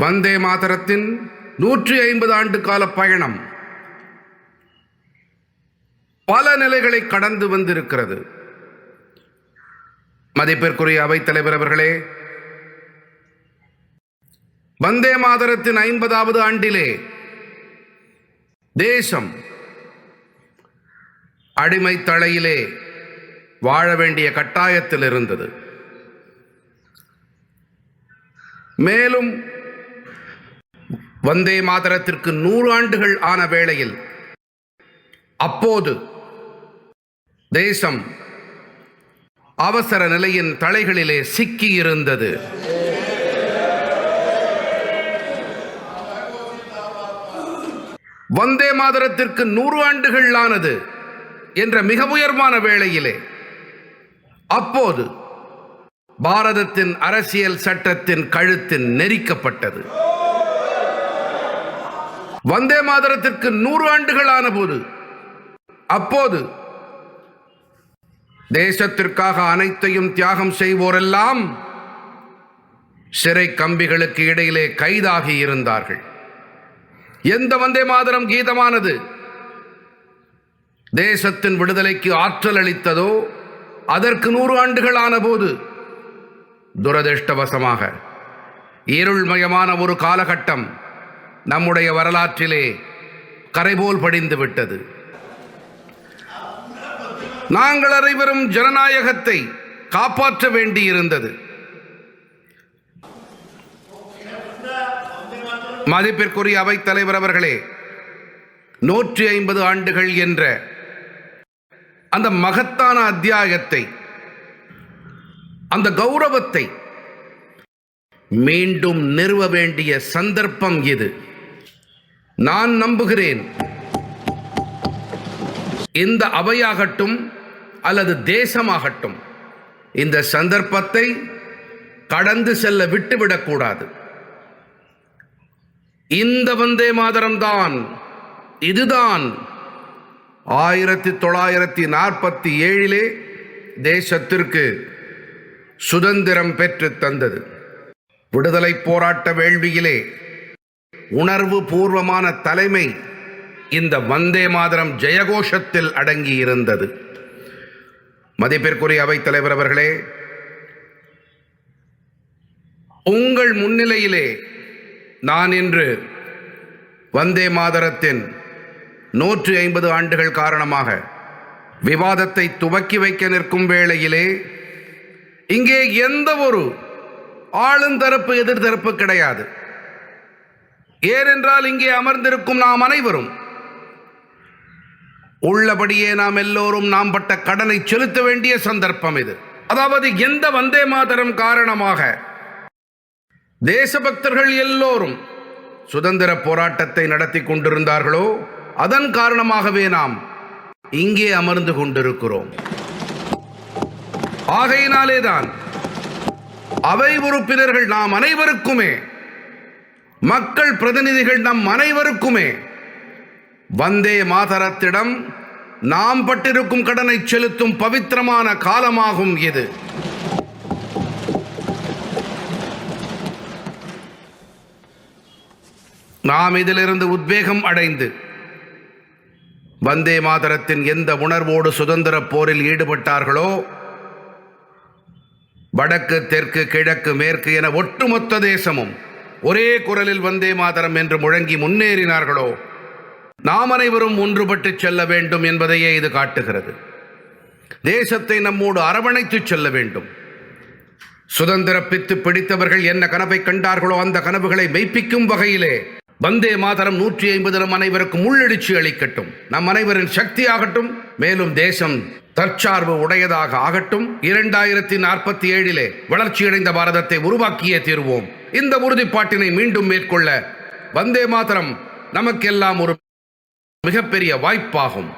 வந்தே மாதரத்தின் நூற்றி ஐம்பது ஆண்டு கால பயணம். பல நிலைகளை கடந்து வந்திருக்கிறது. மதிப்பிற்குரிய அவைத்தலைவர் அவர்களே வந்தே மாதரத்தின் ஐம்பதாவது ஆண்டிலே தேசம் அடிமை தலையிலே வாழ வேண்டிய கட்டாயத்தில் இருந்தது. மேலும் வந்தே மாதரத்திற்கு நூறு ஆண்டுகள் ஆன வேளையில் அப்போது தேசம் அவசர நிலையின் தலைகளிலே சிக்கியிருந்தது. வந்தே மாதரத்திற்கு நூறு ஆண்டுகள் ஆனது என்ற மிக உயர்வான வேளையிலே அப்போது பாரதத்தின் அரசியல் சட்டத்தின் கழுத்தின் நெரிக்கப்பட்டது. வந்தே மாதரத்திற்கு நூறு ஆண்டுகள் ஆன போது அப்போது தேசத்திற்காக அனைத்தையும் தியாகம் செய்வோரெல்லாம் சிறை கம்பிகளுக்கு இடையிலே கைதாகி இருந்தார்கள். எந்த வந்தே மாதரம் கீதமானது? தேசத்தின் விடுதலைக்கு ஆற்றல் அளித்ததோ அதற்கு நூறு ஆண்டுகள் ஆனபோது துரதிருஷ்டவசமாக இருள்மயமான ஒரு காலகட்டம் நம்முடைய வரலாற்றிலே கரைபோல் படிந்து விட்டது. நாங்கள் அனைவரும் ஜனநாயகத்தை காப்பாற்ற வேண்டியிருந்தது. மதிப்பிற்குரிய அவைத் தலைவர் அவர்களே நூற்றி ஐம்பது ஆண்டுகள் என்ற அந்த மகத்தான அத்தியாயத்தை அந்த கௌரவத்தை மீண்டும் நிறுவ வேண்டிய சந்தர்ப்பம் இது. நான் நம்புகிறேன். இந்த அவையாகட்டும் அல்லது தேசமாகட்டும் இந்த சந்தர்ப்பத்தை கடந்து செல்ல விட்டுவிடக்கூடாது இந்த வந்தே மாதரம்தான் இதுதான் ஆயிரத்தி தொள்ளாயிரத்தி நாற்பத்தி ஏழிலே தேசத்திற்கு சுதந்திரம் பெற்று தந்தது. விடுதலை போராட்ட வேள்வியிலே உணர்வு பூர்வமான தலைமை இந்த வந்தே மாதரம் ஜெயகோஷத்தில் அடங்கி இருந்தது மதிப்பிற்குரிய அவைத்தலைவர் அவர்களே உங்கள் முன்னிலையிலே நான் இன்று வந்தே மாதரத்தின் நூற்றி ஐம்பது ஆண்டுகள் காரணமாக விவாதத்தை துவக்கி வைக்க நிற்கும் வேளையிலே இங்கே எந்த ஒரு ஆளுந்தரப்பு எதிர்த்தரப்பு கிடையாது. ஏனென்றால் இங்கே அமர்ந்திருக்கும் நாம் அனைவரும். உள்ளபடியே நாம் எல்லோரும் நாம் பட்ட கடனை செலுத்த வேண்டிய சந்தர்ப்பம் இது. அதாவது எந்த வந்தே மாதரம் காரணமாக தேசபக்தர்கள் எல்லோரும் சுதந்திர போராட்டத்தை நடத்தி கொண்டிருந்தார்களோ அதன் காரணமாகவே நாம் இங்கே அமர்ந்து கொண்டிருக்கிறோம். ஆகையினாலேதான் அவை உறுப்பினர்கள் நாம் அனைவருக்குமே மக்கள் பிரதிநிதிகள் நம் அனைவருக்குமே வந்தே மாதரத்திடம் நாம் பட்டிருக்கும் கடனை செலுத்தும் பவித்திரமான காலமாகும் இது. நாம் இதிலிருந்து உத்வேகம் அடைந்து வந்தே மாதரத்தின் எந்த உணர்வோடு சுதந்திர போரில் ஈடுபட்டார்களோ வடக்கு தெற்கு கிழக்கு மேற்கு என ஒட்டுமொத்த தேசமும் ஒரே குரலில் வந்தே மாதரம் என்று முழங்கி முன்னேறினார்களோ? நாம் அனைவரும் ஒன்றுபட்டு செல்ல வேண்டும் என்பதையே இது காட்டுகிறது. தேசத்தை நம்மோடு அரவணைத்து செல்ல வேண்டும். சுதந்திர பித்து பிடித்தவர்கள் என்ன கனவை கண்டார்களோ அந்த கனவுகளை மெய்ப்பிக்கும் வகையிலே வந்தே மாதரம் நூற்றி ஐம்பது நம் அனைவருக்கும் உள்ளெழுச்சி அளிக்கட்டும். நம் அனைவரின் சக்தியாகட்டும். மேலும் தேசம் தற்சார்பு உடையதாக ஆகட்டும். இரண்டாயிரத்தி நாற்பத்தி ஏழிலே வளர்ச்சியடைந்த பாரதத்தை உருவாக்கியே தீர்வோம். இந்த உறுதிப்பாட்டினை மீண்டும் மேற்கொள்ள வந்தே மாதரம் நமக்கெல்லாம் ஒரு மிகப்பெரிய வாய்ப்பாகும்.